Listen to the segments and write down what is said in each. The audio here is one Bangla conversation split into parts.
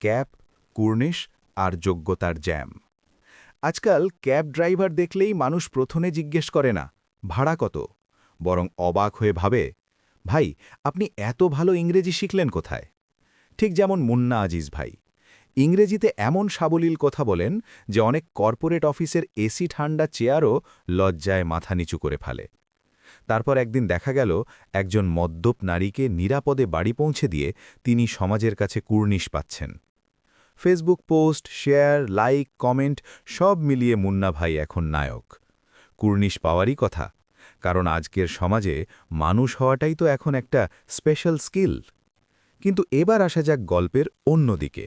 ক্যাব, কুর্নিশ আর যোগ্যতার জ্যাম। আজকাল ক্যাব ড্রাইভার দেখলেই মানুষ প্রথমে জিজ্ঞেস করে না, ভাড়া কত? বরং অবাক হয়ে ভাবে, ভাই, আপনি এত ভালো ইংরেজি শিখলেন কোথায়? ঠিক যেমন মুন্না আজিজ ভাই। ইংরেজিতে এমন সাবলীল কথা বলেন যে অনেক কর্পোরেট অফিসের এসি ঠান্ডা চেয়ারও লজ্জায় মাথা নিচু করে ফেলে। তারপর একদিন দেখা গেল, একজন মদ্যপ নারীকে নিরাপদে বাড়ি পৌঁছে দিয়ে তিনি সমাজের কাছে কুর্নিশ পাচ্ছেন। Facebook post share like comment সব মিলিয়ে মুন্না ভাই এখন নায়ক। কুর্নিশ পাওয়ারই কথা, কারণ আজকের সমাজে মানুষ হওয়াটাই তো এখন একটা স্পেশাল স্কিল কিন্তু এবার আসা যাক গল্পের অন্য দিকে।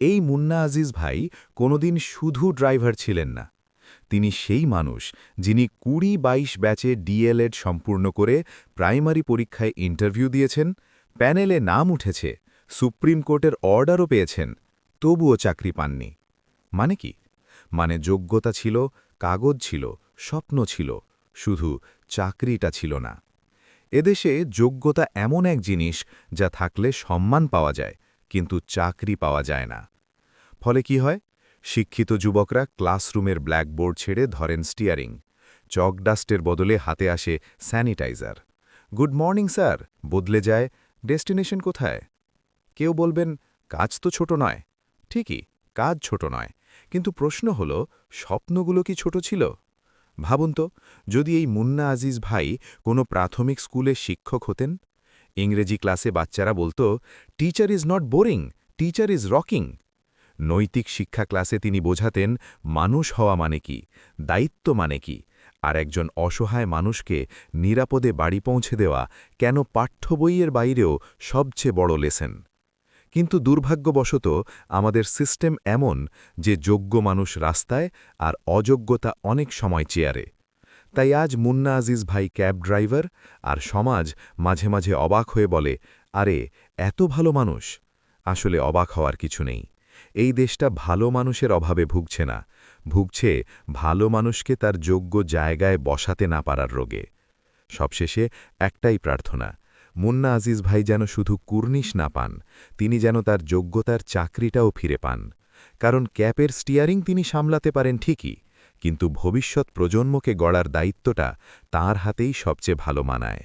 এই মুন্না আজিজ ভাই কোনোদিন শুধু ড্রাইভার ছিলেন না, তিনি সেই মানুষ যিনি কুড়ি বাইশ ব্যাচে ডিএলএড সম্পূর্ণ করে প্রাইমারি পরীক্ষায় ইন্টারভিউ দিয়েছেন, প্যানেলে নাম উঠেছে, সুপ্রিম কোর্টের অর্ডারও পেয়েছেন তবুও চাকরি পাননি। মানে কি? মানে যোগ্যতা ছিল, কাগজ ছিল, স্বপ্ন ছিল, শুধু চাকরিটা ছিল না। এদেশে যোগ্যতা এমন এক জিনিস যা থাকলে সম্মান পাওয়া যায়, কিন্তু চাকরি পাওয়া যায় না। ফলে কি হয়? শিক্ষিত যুবকরা ক্লাসরুমের ব্ল্যাকবোর্ড ছেড়ে ধরেন স্টিয়ারিং, চক ডাস্টের বদলে হাতে আসে স্যানিটাইজার। গুড মর্নিং, স্যার, বদলে যায়, ডেস্টিনেশন কোথায়? কেউ বলবেন, কাজ তো ছোট নয়। ঠিকই, কাজ ছোট নয়। কিন্তু প্রশ্ন হল, স্বপ্নগুলো কি ছোট ছিল? ভাবুন তো, যদি এই মুন্না আজিজ ভাই কোনো প্রাথমিক স্কুলে শিক্ষক হতেন? ইংরেজি ক্লাসে বাচ্চারা বলতো teacher is not boring teacher is rocking নৈতিক শিক্ষা ক্লাসে তিনি বোঝাতেন, মানুষ হওয়া মানে কি? দায়িত্ব মানে কি? আর একজন অসহায় মানুষকে নিরাপদে বাড়ি পৌঁছে দেওয়া কেন পাঠ্য বইয়ের বাইরেও সবচেয়ে বড় লেসেন কিন্তু দুর্ভাগ্যবশত আমাদের সিস্টেম এমন যে যোগ্য মানুষ রাস্তায় আর অযোগ্যতা অনেক সময় চেয়ারে। তাই আজ মুন্না আজিজ ভাই ক্যাব ড্রাইভার আর সমাজ মাঝে মাঝে অবাক হয়ে বলে, আরে, এত ভালো মানুষ? আসলে অবাক হওয়ার কিছু নেই। এই দেশটা ভালো মানুষের অভাবে ভুগছে না, ভুগছে ভালো মানুষকে তার যোগ্য জায়গায় বসাতে না পারার রোগে। সবশেষে একটাই প্রার্থনা মুন্না আজিজ ভাই যেন শুধু কুর্নিশ না পান, তিনি যেন তার যোগ্যতার চাকরিটাও ফিরে পান। কারণ ক্যাপের স্টিয়ারিং তিনি সামলাতে পারেন ঠিকই, কিন্তু ভবিষ্যৎ প্রজন্মকে গড়ার দায়িত্বটা তার হাতেই সবচেয়ে ভালো মানায়।